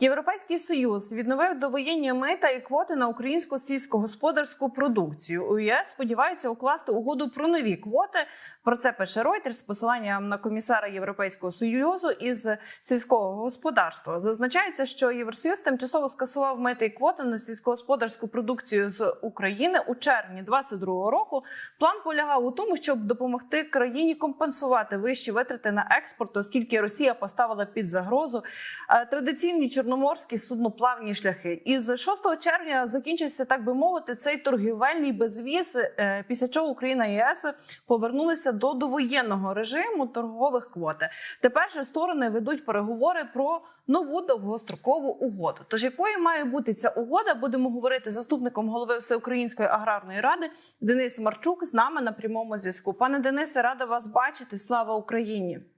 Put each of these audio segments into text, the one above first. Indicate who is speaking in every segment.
Speaker 1: Європейський союз відновив довоєнні мита і квоти на українську сільськогосподарську продукцю. У ЄС сподіваються укласти угоду про нові квоти. Про це пише Reuters з посиланням на комісара Європейського союзу із сільського господарства. Зазначається, що Євросоюз тимчасово скасував мити і квоти на сільськогосподарську продукцію з України у червні 2022 року. План полягав у тому, щоб допомогти країні компенсувати вищі витрати на експорт, оскільки Росія поставила під загрозу е, традиційні чорноморські судноплавні шляхи. І з 6 червня закінчився, так би мовити, цей торгівельний безвіз. е, Після чого Україна і ЄС повернулися до довоєнного режиму торгових квот. Тепер же сторони ведуть переговори про нову довгострокову угоду. Тож якою має бути ця угода, будемо говорити з заступником голови Всеукраїнської аграрної ради Денис Марчук з нами на прямому зв'язку. Пане Денисе, рада вас бачити. Слава Україні.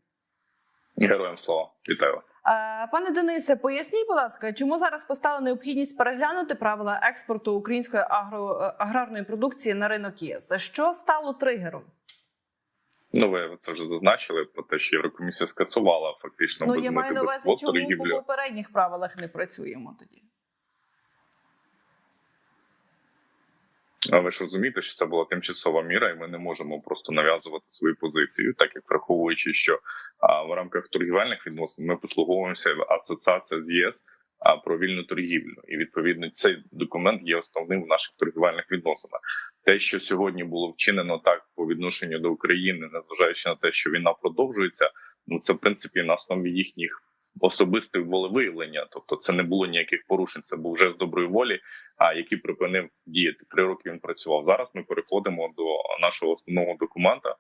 Speaker 2: Героям слова вітаю вас.
Speaker 1: Е, Пане Денисе, поясніть, будь ласка, чому зараз постала необхідність переглянути правила експорту української агро, е, аграрної продукції на ринок ЄС? Що стало тригером?
Speaker 2: Ну, ви це вже зазначили про те, що Єврокомісія скасувала фактично
Speaker 1: Ну я маю на увазі, чому по попередніх правилах не працюємо тоді.
Speaker 2: Ви ж розумієте, що це була тимчасова міра, і ми не можемо просто нав'язувати свою позицію, так як враховуючи, що в рамках торгівельних відносин ми послуговуємося асоціація з ЄС про вільну торгівлю, і відповідно цей документ є основним в наших торгівельних відносинах. Те, що сьогодні було вчинено так по відношенню до України, незважаючи на те, що війна продовжується, ну це в принципі на основі їхніх. Особистих волевиявлення, тобто це не було ніяких порушень. Це був вже з доброї волі, а який припинив діяти. Три роки він працював. Зараз ми переходимо до нашого основного документа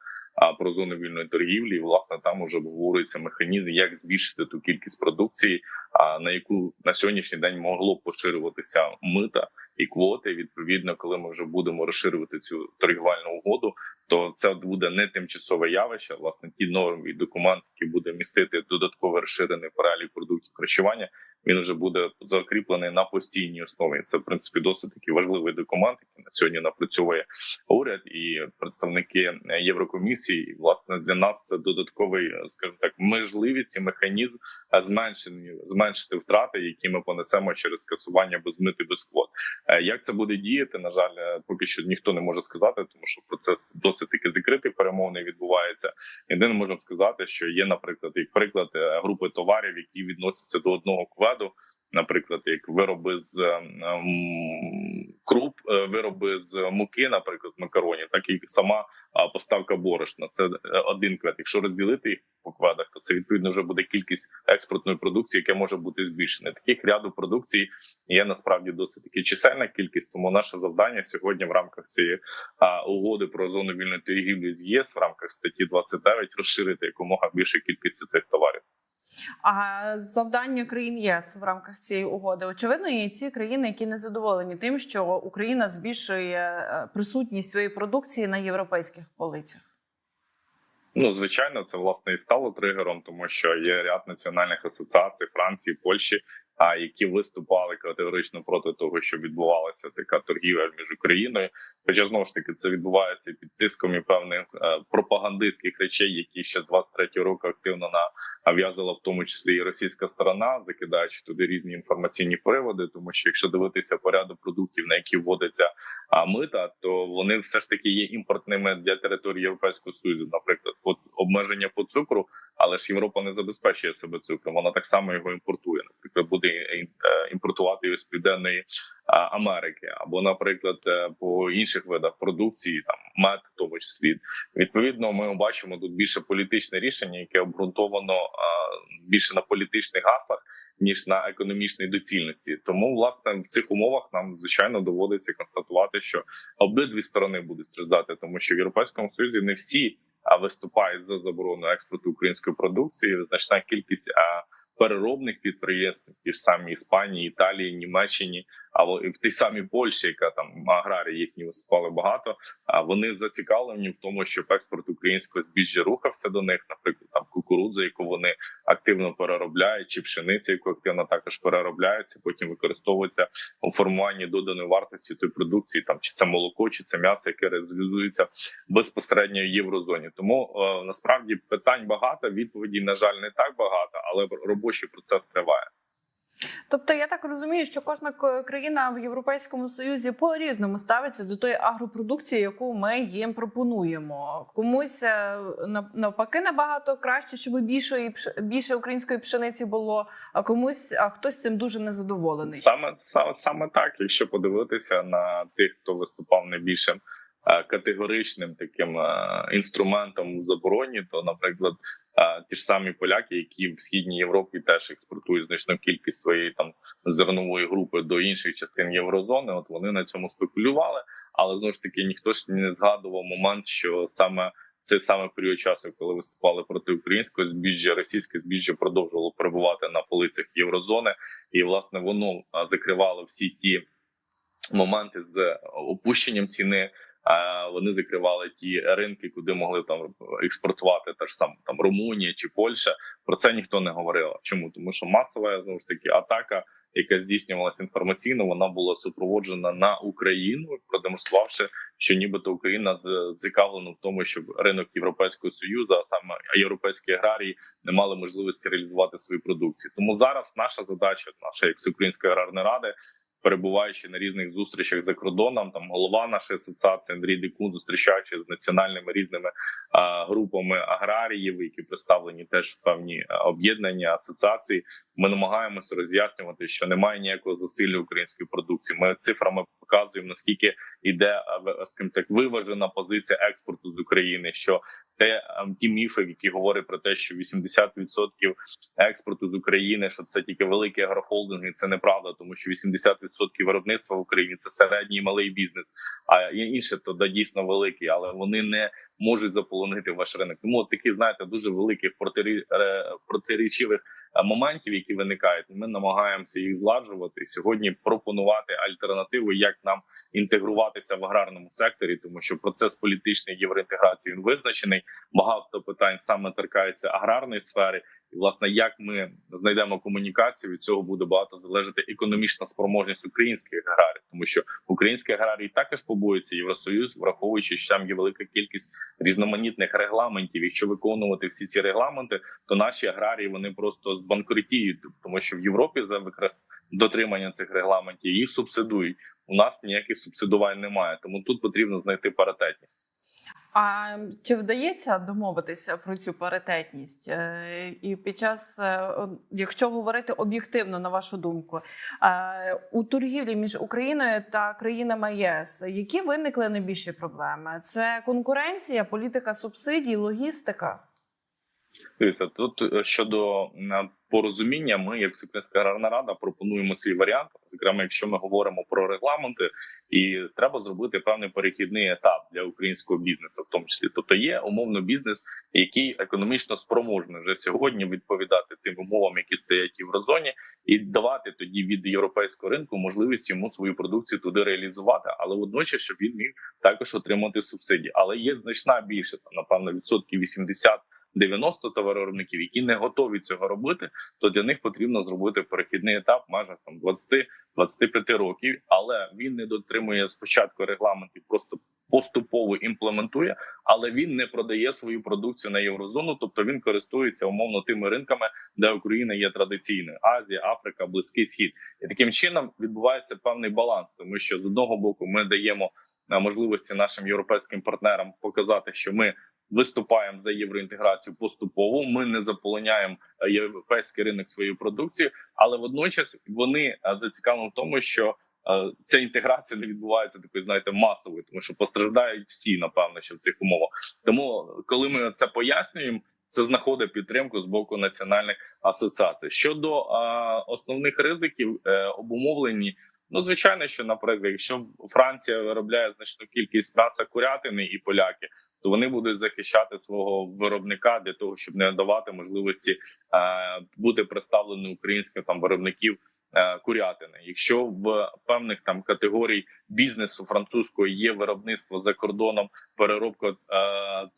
Speaker 2: про зону вільної торгівлі. І, власне, там уже обговорюється механізм, як збільшити ту кількість продукції, а на яку на сьогоднішній день могло б поширюватися мита і квоти. Відповідно, коли ми вже будемо розширювати цю торгівельну угоду, то це буде не тимчасове явище. Власне, ті норми і документ, які буде містити додатково розширений перелік продуктів харчування. Він вже буде закріплений на постійній основі. Це в принципі досить такий важливий документ, який на сьогодні напрацьовує уряд і представники Єврокомісії. І, власне, для нас це додатковий, скажімо так, можливість і механізм зменшення зменшити втрати, які ми понесемо через скасування без мити без квот. Е, Як це буде діяти? На жаль, е, поки що ніхто не може сказати, тому що процес досить таки закритий, перемовний відбувається. Єдине можемо сказати, що є, наприклад, як приклад е, групи товарів, які відносяться до одного кведу. Наприклад, як вироби з ем, круп, е, вироби з муки, наприклад, макаронів, так і сама поставка борошна. Це е, один квет. Якщо розділити їх по кведах, то це відповідно вже буде кількість експортної продукції, яка може бути збільшена. Таких ряду продукції є насправді досить таки чисельна кількість. Тому наше завдання сьогодні в рамках цієї угоди про зону вільної торгівлі з ЄС в рамках статті 29 розширити якомога більше кількість цих товарів.
Speaker 1: А завдання країн ЄС в рамках цієї угоди очевидно, є ці країни, які не задоволені тим, що Україна збільшує е, присутність своєї продукції на європейських полицях.
Speaker 2: Ну, звичайно, це власне і стало тригером, тому що є ряд національних асоціацій Франції, Польщі, а які виступали категорично проти того, що відбувалася така торгівля між Україною. Хоча знову ж таки це відбувається під тиском і певних е, пропагандистських речей, які ще 23 року активно нав'язала в тому числі і російська сторона, закидаючи туди різні інформаційні приводи. Тому що якщо дивитися порядок продуктів, на які вводиться мита, то вони все ж таки є імпортними для території Європейського Союзу, наприклад, обмеження по цукру, але ж Європа не забезпечує себе цукром. Вона так само його імпортує. Наприклад, буде е, імпортувати його з південної Америки, або, наприклад, е, по інших видах продукції, там мед, в тому числі. Відповідно, ми бачимо тут більше політичне рішення, яке обґрунтовано більше на політичних гаслах ніж на економічній доцільності. Тому, власне, в цих умовах нам звичайно доводиться констатувати, що обидві сторони будуть страждати, тому що в європейському союзі не всі виступають за заборону експорту української продукції. Значна кількість переробних підприємств, ті ж самі Іспанії, Італії, Німеччині, або і в тій самій Польщі, яка там аграрії їхні виступали багато. А вони зацікавлені в тому, щоб експорт українського збіжжя рухався до них, наприклад, там кукурудза, яку вони активно переробляють, чи пшениця, яку активно також переробляється, потім використовується у формуванні доданої вартості тої продукції, там чи це молоко, чи це м'ясо, яке реалізується безпосередньо в єврозоні. Тому е, насправді питань багато, відповідей на жаль не так багато, але робочий процес триває.
Speaker 1: Тобто я так розумію, що кожна країна в Європейському Союзі по різному ставиться до тої агропродукції, яку ми їм пропонуємо. Комусь е, на- навпаки набагато краще, щоб більше більше української пшениці було, а комусь а хтось цим дуже незадоволений.
Speaker 2: Саме саме, саме так, якщо подивитися на тих, хто виступав найбільшим категоричним таким е, інструментом в забороні, то, наприклад, е, ті ж самі поляки, які в східній Європі теж експортують значну кількість своєї там зернової групи до інших частин єврозони, от вони на цьому спекулювали. Але знову ж таки ніхто ж не згадував момент, що саме цей саме період часу, коли виступали проти українського збіжжя, російське збіжжя продовжувало перебувати на полицях єврозони, і власне воно закривало всі ті моменти з опущенням ціни. Вони закривали ті ринки, куди могли там експортувати та ж сам там Румунія чи Польща. Про це ніхто не говорив. Чому тому, що масова знову ж таки атака, яка здійснювалася інформаційно, вона була супроводжена на Україну, продемонструвавши, що нібито Україна з- зацікавлена в тому, щоб ринок Європейського союзу, а саме європейські аграрії, не мали можливості реалізувати свою продукцію. Тому зараз наша задача, наша як Всеукраїнської аграрної ради, перебуваючи на різних зустрічах за кордоном, там голова нашої асоціації Андрій Дикун, зустрічаючи з національними різними а, групами аграріїв, які представлені теж в певні об'єднання асоціації. Ми намагаємося роз'яснювати, що немає ніякого засилля української продукції. Ми цифрами показуємо наскільки в- скажімо так виважена позиція експорту з України. Що те ем, ті міфи, які говорять про те, що 80% експорту з України, що це тільки великі агрохолдинги, це неправда, тому що 80% виробництва в Україні це середній і малий бізнес. А інше то да дійсно великий, але вони не можуть заполонити ваш ринок. Тому такі знаєте дуже великих е, протирічивих е, моментів, які виникають. Ми намагаємося їх зладжувати сьогодні. Пропонувати альтернативу, як нам інтегруватися в аграрному секторі, тому що процес політичної євроінтеграції він визначений. Багато питань саме торкаються аграрної сфери. І власне, як ми знайдемо комунікацію, від цього буде багато залежати економічна спроможність українських аграрів, тому що українські аграрії також побоюються Євросоюз, враховуючи, що там є велика кількість різноманітних регламентів. Якщо виконувати всі ці регламенти, то наші аграрії вони просто збанкрутіють, тому що в Європі за використ... дотримання цих регламентів їх субсидують. У нас ніяких субсидувань немає, тому тут потрібно знайти паритетність.
Speaker 1: А чи вдається домовитися про цю паритетність? Е, І під час, е, якщо говорити об'єктивно, на вашу думку, е, у торгівлі між Україною та країнами єС, які виникли найбільші проблеми? Це конкуренція, політика субсидій, логістика?
Speaker 2: Дивіться, тут е, щодо порозуміння, ми, як Всеукраїнська аграрна рада, пропонуємо свій варіант. Зокрема, якщо ми говоримо про регламенти, і треба зробити певний перехідний етап для українського бізнесу, в тому числі, тобто є умовно бізнес, який економічно спроможний вже сьогодні відповідати тим умовам, які стоять в єврозоні, і давати тоді від європейського ринку можливість йому свою продукцію туди реалізувати, але водночас, щоб він міг також отримати субсидії. Але є значна більше напевно, відсотків 80 90 товаровиробників, які не готові цього робити, то для них потрібно зробити перехідний етап в межах там 20-25 років, але він не дотримує спочатку регламентів, просто поступово імплементує, але він не продає свою продукцію на єврозону, тобто він користується умовно тими ринками, де Україна є традиційною: Азія, Африка, Близький Схід, і таким чином відбувається певний баланс, тому що з одного боку ми даємо на можливості нашим європейським партнерам показати, що ми виступаємо за євроінтеграцію поступово. Ми не заполоняємо е, європейський ринок своєю продукцією, але водночас вони е, зацікавлені в тому, що е, ця інтеграція не відбувається такою, знаєте, масовою, тому що постраждають всі, напевно, що в цих умовах. Тому, коли ми це пояснюємо. Це знаходить підтримку з боку національних асоціацій щодо е, основних ризиків, е, обумовлені. Ну, звичайно, що, наприклад, якщо Франція виробляє значну кількість м'яса курятини і поляки, то вони будуть захищати свого виробника для того, щоб не давати можливості е, бути представлені українським там виробників е, курятини. Якщо в певних там категорій бізнесу французького є виробництво за кордоном, переробка е,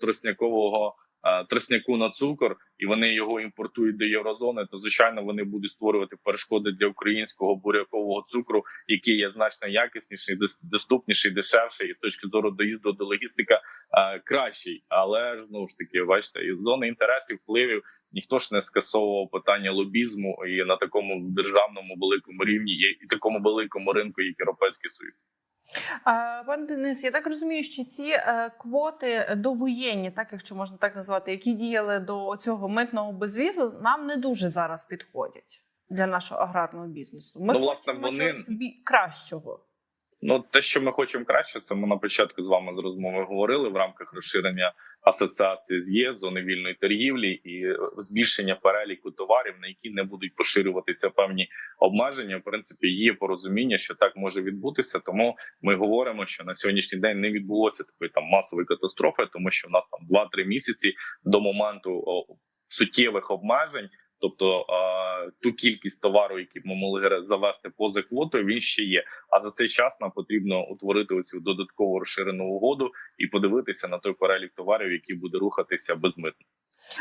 Speaker 2: троснякового е, на цукор, і вони його імпортують до єврозони, то звичайно вони будуть створювати перешкоди для українського бурякового цукру, який є значно якісніший, дос- доступніший, дешевший і з точки зору доїзду до логістика е, кращий. Але ж знову ж таки, бачите, із зони інтересів впливів ніхто ж не скасовував питання лобізму і на такому державному великому рівні і, і такому великому ринку, як європейський союз.
Speaker 1: Пане Денис, я так розумію, що ці е, квоти довоєнні, так якщо можна так назвати, які діяли до цього митного безвізу, нам не дуже зараз підходять для нашого аграрного бізнесу. Ми
Speaker 2: Ну, власне,
Speaker 1: хочемо
Speaker 2: вони-
Speaker 1: чогось кращого.
Speaker 2: Ну, те, що ми хочемо краще, це ми на початку з вами з розмови говорили в рамках розширення асоціації з ЄС, зони вільної торгівлі і збільшення переліку товарів, на які не будуть поширюватися певні обмеження. В принципі, є порозуміння, що так може відбутися. Тому ми говоримо, що на сьогоднішній день не відбулося такої там масової катастрофи, тому що в нас там 2-3 місяці до моменту суттєвих обмежень. Тобто ту кількість товару, які ми могли завести поза квотою, він ще є. А за цей час нам потрібно утворити оцю додаткову розширену угоду і подивитися на той перелік товарів, який буде рухатися безмитно.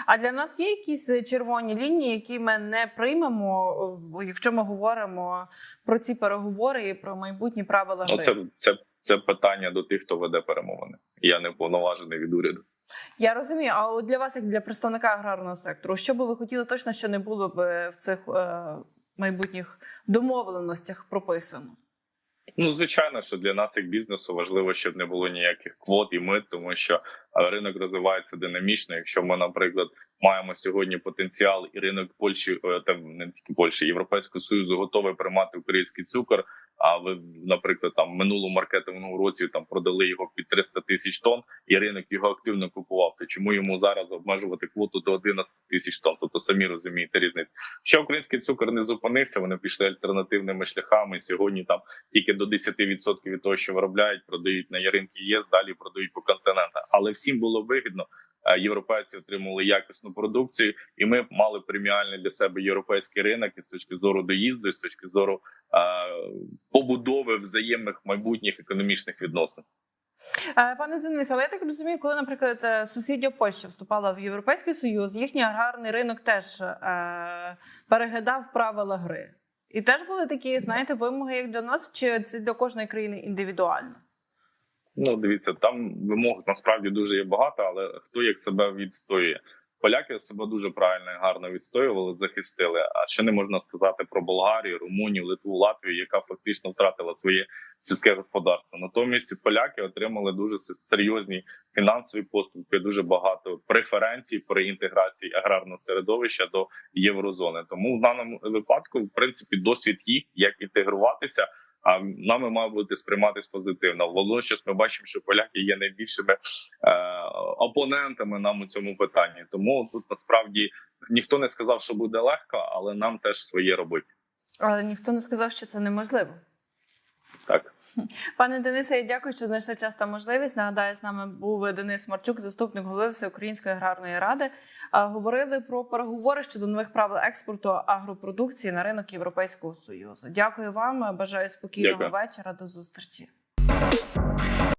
Speaker 1: А для нас є якісь червоні лінії, які ми не приймемо, якщо ми говоримо про ці переговори і про майбутні правила гри.
Speaker 2: Ну це це це питання до тих, хто веде перемовини. Я не повноважений від уряду.
Speaker 1: Я розумію. А для вас, як для представника аграрного сектору, що би ви хотіли точно, що не було б е, в цих е, майбутніх домовленостях прописано?
Speaker 2: Ну звичайно, що для нас, як бізнесу, важливо, щоб не було ніяких квот і мит, тому що е, ринок розвивається динамічно. Якщо ми, наприклад, маємо сьогодні потенціал, і ринок Польщі е, там не тільки Польщі, Європейського союзу готовий приймати український цукор. А ви, наприклад, там минулому маркетинговому році там продали його під 300 тисяч тонн, і ринок його активно купував. То чому йому зараз обмежувати квоту до 11 тисяч тонн? Тобто самі розумієте різницю. Що український цукор не зупинився, вони пішли альтернативними шляхами. Сьогодні там тільки до 10% від того, що виробляють, продають на ринки ЄС, далі продають по континентах. Але всім було вигідно. Е, Європейці отримали якісну продукцію, і ми мали преміальний для себе європейський ринок і з точки зору доїзду, і з точки зору е, побудови взаємних майбутніх економічних відносин.
Speaker 1: Е, Пане Денис, але я так розумію, коли, наприклад, сусідня Польща вступала в Європейський Союз, їхній аграрний ринок теж переглядав правила гри. І теж були такі, знаєте, вимоги, як для нас, чи це для кожної країни індивідуально?
Speaker 2: Ну, дивіться, там вимог насправді дуже є багато, але хто як себе відстоює? Поляки себе дуже правильно і гарно відстоювали, захистили. А що не можна сказати про Болгарію, Румунію, Литву, Латвію, яка фактично втратила своє сільське господарство. Натомість поляки отримали дуже серйозні фінансові поступки, дуже багато преференцій при інтеграції аграрного середовища до єврозони. Тому в даному випадку, в принципі, досвід їх як інтегруватися. А нами має бути сприйматись позитивно. Водночас ми бачимо, що поляки є найбільшими е, опонентами нам у цьому питанні. Тому тут насправді ніхто не сказав, що буде легко, але нам теж своє робити.
Speaker 1: Але ніхто не сказав, що це неможливо.
Speaker 2: Так.
Speaker 1: Пане Денисе, я дякую, що знайшли час та можливість. Нагадаю, з нами був Денис Марчук, заступник голови Всеукраїнської аграрної ради. Говорили про переговори щодо нових правил експорту агропродукції на ринок Європейського союзу. Дякую вам. Бажаю спокійного
Speaker 2: Дякую.
Speaker 1: вечора. До зустрічі.